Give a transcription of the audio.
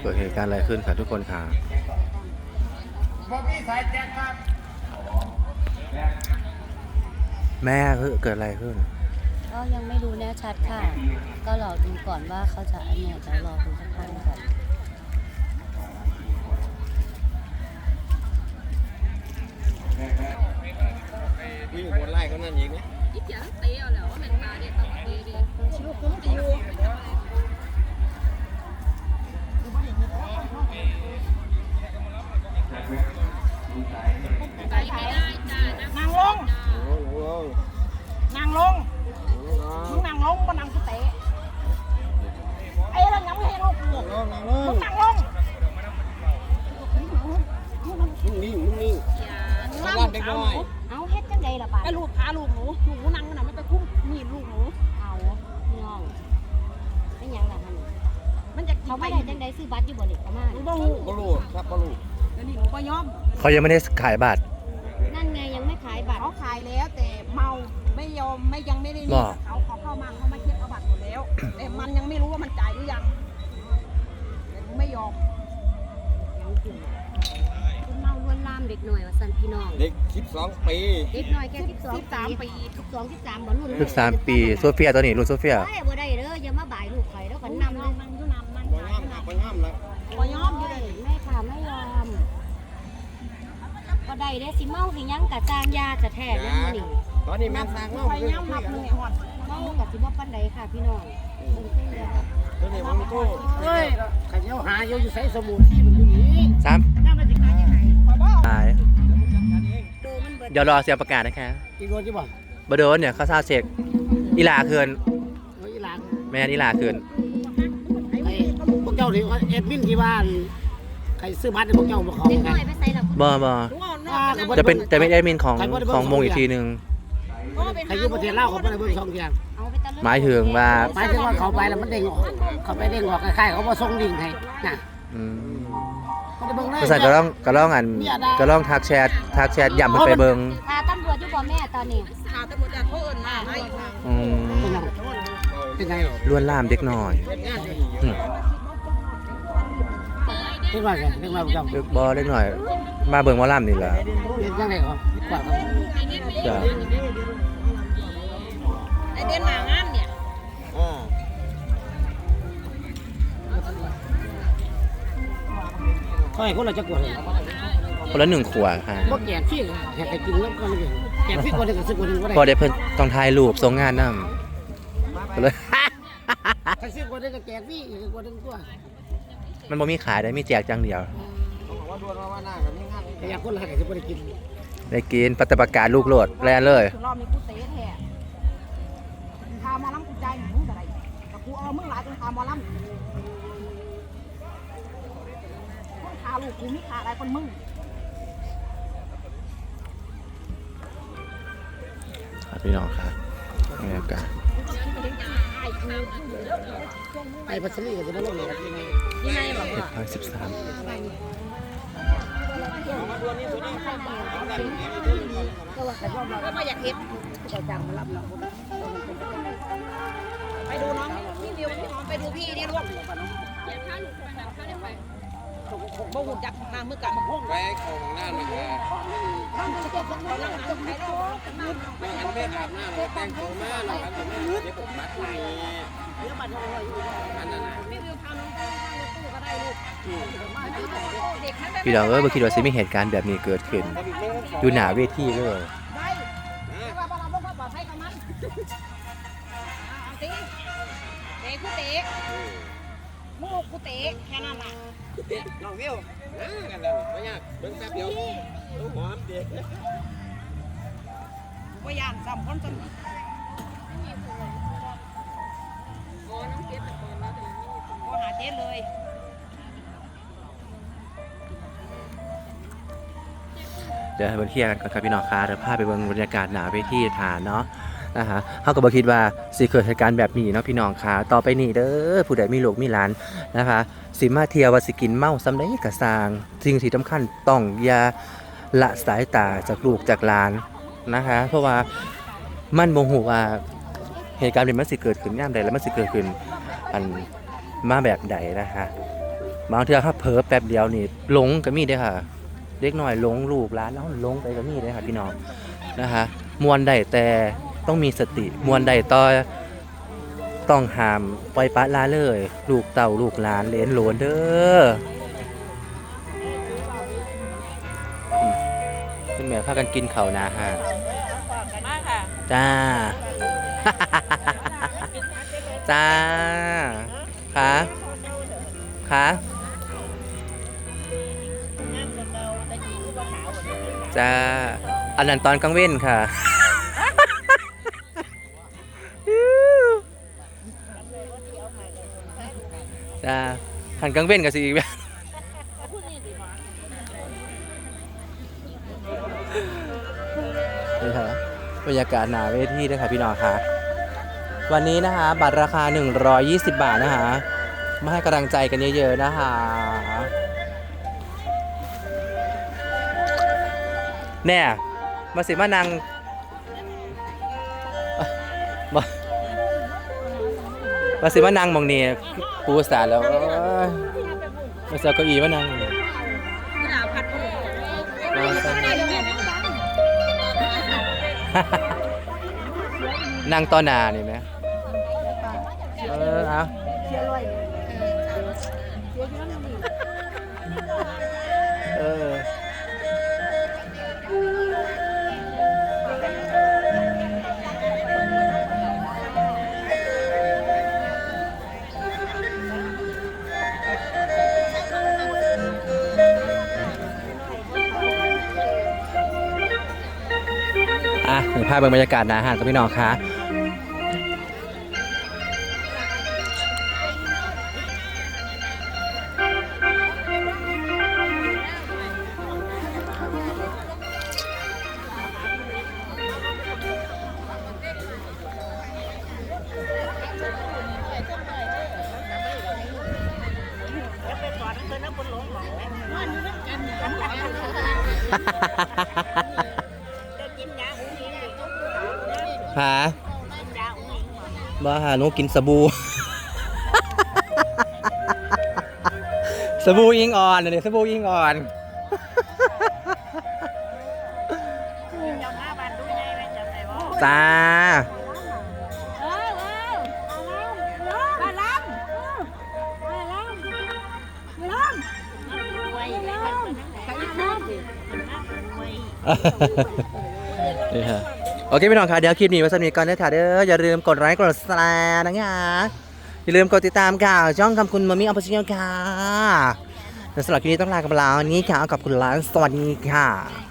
เกิดเหตุการณ์อะไรขึ้นค่ะทุกคนค่ะบอกพี่สายแจ็คครับแม่คือเกิดอะไรขึ้น ก็ยังไม่รู้แน่ชัดค่ะ ก็รอดูก่อนว่าเขาจะอันเนี่ยจะรอดูสักพักก่อนวิ่งบนไล่เขานั่นอีกนะอีเกียเตะเอาแล้วว่ามันมาเนี่ยต้องเตะดิชิลูกคุ้มจะอยู่ไปไม่ได้จ้า นะนางลงโอ้โหนางลง ไปไม่ได้จังไดซื้อบัตรอยู่บ่นี่ประมาณหนูบ่ฮู้บอลูครับบอลูเดี๋ยวนี้หนูบ่ยอมเขายังไม่ได้ขายบัตร นั่นไงยังไม่ขายบัตร เขาขายแล้วแต่เมาไม่ยอมไม่ยังไม่ได้หรนี่อ เขาเขาเข้ามาเขามาเช็คเอาบัตรหมดแล้ว แต่มันยังไม่รู้ว่ามันจ่ายหรือยังแต่หนูไม่ยอมยังขึ้นคุณเมาลวนลามเด็กหน่อยว่าซั่นพี่น้อง เด็ก12ปีเด็กหน่อยแค่12ปี12 13บ่รุ่นสิบสามปีโซเฟียตัวนี้รุ่นโซเฟีย ได้บ่ ได้เด้สิเมาสิหยังกะจางยาจะแท้เด้อมื้อนี้ตอนนี้แม่สร้างเนาะไปย่ำนับหนึ่งไอ้หอดเมากับสิบ่ปานใดค่ะพี่น้องเบิ่งซิแล้วตอนนี้มันโตเฮ้ยขันเจ้าหาอยู่อยู่ใส่สมุนที่มันอยู่นี่สามน่ามันจะขายยังไงตายโดมันเบิดเดี๋ยวรอเสียงประกาศนะคะอีกคนที่บอกบโดนเนี่ยเขาซาเช็คอีหลาคืนเฮ้ยหลานแม่นอีหลาคืนไอ้พวกเจ้าที่ว่าเอ็ดมินที่บ้านใครซื้อบัตรให้พวกเจ้ามาขอเด็กไงน้อยไปใส่ละบอบอหนูเอานออ่ากก็บ่ จะเป็นจะเป็นแอดมินของของมงอีกทีหนึ่งใครอยู่ประเทศลาวเขาไปเบิ่งสองเทียงเอาไปตะลึงหมายถึงว่าหมายถึงว่าเขาไปแล้วมันเด้งออกเขาไปเด้งออกคล้ายๆเขามาส่งลิงก์ให้น่ะอืมเขาจะเบิ่งเลยภาษาก็ต้องก็ต้องอันก็ต้องทักแชททักแชทย้ำมันไปเบิงพาตำรวจอยู่บ่แม่ตอนนี้หาตำรวจจะโทษเอิญมาให้อีกทางอืมเป็นยังเป็นไงล้วนลามเด็กน้อยอืมเป็นว่าไงเป็นว่าพวกเจ้าเด็กบอเด็กน้อย มาเบิงหมอลามนี่แหละเป็นยังไงเหรอคิดว่าครับจ้ะไอเดือนหนางานเนี่ยอ่าเขาให้คนเราจะกวดเลยคนละหนึ่งขวดค่ะบ่แก่ที่แค่กินแล้วก็เลยแก่ที่คนนึงก็ซื้อคนนึงก็ได้พอได้เพิ่นต้องถ่ายรูปส่งงานนำก็เลยใครซื้อคนนึงก็แก่ที่อีกคนนึงตัวมันบ่มีขายได้มีแจกจังเดียว เขาบอกว่าดวนว่าหน้ากับมีงานแต่อยากคนละก็จะบ่ได้กินได้กินปฏิบัติการลูกโลดแลนเลยรอบนี้กูเตะแท้พาหมอลำกูใจายมึงอะไรกับกูเอามึงหลายจนพาหมอลำคนขาลูกกูมีขาอะไรคนมึงครับพี่น้องครับ บรรยากาศไอ้พัสดุก็จะได้ลงเลยยังไงยังไงบอกว่าร้อยสิบสามก็ไม่อยากเห็นก็จ้างมารับเราไปดูน้องพี่วิวพี่น้องไปดูพี่นี่ลูกอย่าพาลูกไปนะพาเด็กไป บ่หูจักมางมือกับมาห้องไปของหน้ามันแกเขาลังหันใครเราไม่หันไปอาบน้ำแต่งตัวมาแล้วครับผมเดี๋ยวผมบัตรนี้อันนั้นนะพี่วิวพาน้องไปนั่งรถตู้ก็ได้ลูกเด็กนั้นพี่น้องเอ้ยบ่คิดว่าสิมีเหตุการณ์แบบนี้เกิดขึ้น อยู่หน้าเวทีเลยเตะกูเตะมูกกูเตะแค่นั้นแหละ น้องวิวกันแล้วไม่ยากเบิ่งแป๊บเดียวต้องหอมเด็กว่ายานสามคนจนโอ้น้องเก็บแต่ก่อนแล้วแต่นี่โทรหาเจ๊เลยเดี๋ยวให้เบิ่งเคลียร์กันก่อนครับพี่น้องครับเดี๋ยวพาไปเบิ่งบรรยากาศหน้าเวทีฐานเนาะ นะฮะเฮาก็บ่คิดว่าสิเกิดเหตุการณ์แบบนี้เนาะพี่น้องค่ะต่อไปนี้เด้อผู้ใดมีลูกมีหลานนะคะสิมาเที่ยวว่าสิกินเมาซ้ำใดก็สร้างสิ่งที่สำคัญต้องอย่าละสายตาจากลูกจากหลานนะคะ เพราะว่ามันบ่ฮู้ว่าเหตุการณ์นี้มันสิเกิดขึ้นยามใดแล้วมันสิเกิดขึ้นอันมาแบบใดนะคะบางเทื่อครับเผลอแป๊บเดียวนี่หลงก็มีเด้ค่ะเด็กน้อยหลงลูกหลานแล้วหลงไปก็มีเด้ค่ะพี่น้องนะคะมวนได้แต่ ต้องมีสติมวนได้ต่อต้องห้ามปล่อยปละละเลย ลูกเต่าลูกหลานเหลนโหลนเด้ออืมคุณแม่พากันกินข้าวนาฮะมาค่ะจ้า จ้าค่ะค่ะจ้า อันนั้นตอนกลางเว้นค่ะ จ้าหันกลางเว้นกับสิอีกแบบนี่ค่ะบรรยากาศหนาเวทีด้วยค่ะพี่น้องค่ะ วันนี้นะคะ บัตรราคา 120 บาทนะคะมาให้กำลังใจกันเยอะๆนะคะแน่มาสิมานั่ง มาสิมานั่งมองนี่ปูสาแล้วเอ้ยมาเสือเก้าอี้มานั่งมาซะนั่งต่อหน้านี่ไหมเออเอาเอ ห็นภาพบรรยากาศหนาหารกับพี่น้องคะ หาบ้าหาหนูกินสบู่ สบู่ยิงอ่อนเดี๋ยวสบู่ยิงอ่อนจ้าเออเออมาลำมาลำมาลำมาลำนี่ฮะ โอเคพี่น้องคะเดี๋ยวคลิปนี้ไว้สนิทกันนะค่ะเด้ออย่าลืมกดไลค์กดแชร์นะคะอย่าลืมกดติดตามค่ะช่องคำคุณมามีออฟฟิเชียลค่ะสำหรับคลิปนี้ต้องลากันไปแล้วนี้ค่ะขอบคุณร้านสวัสดีค่ะ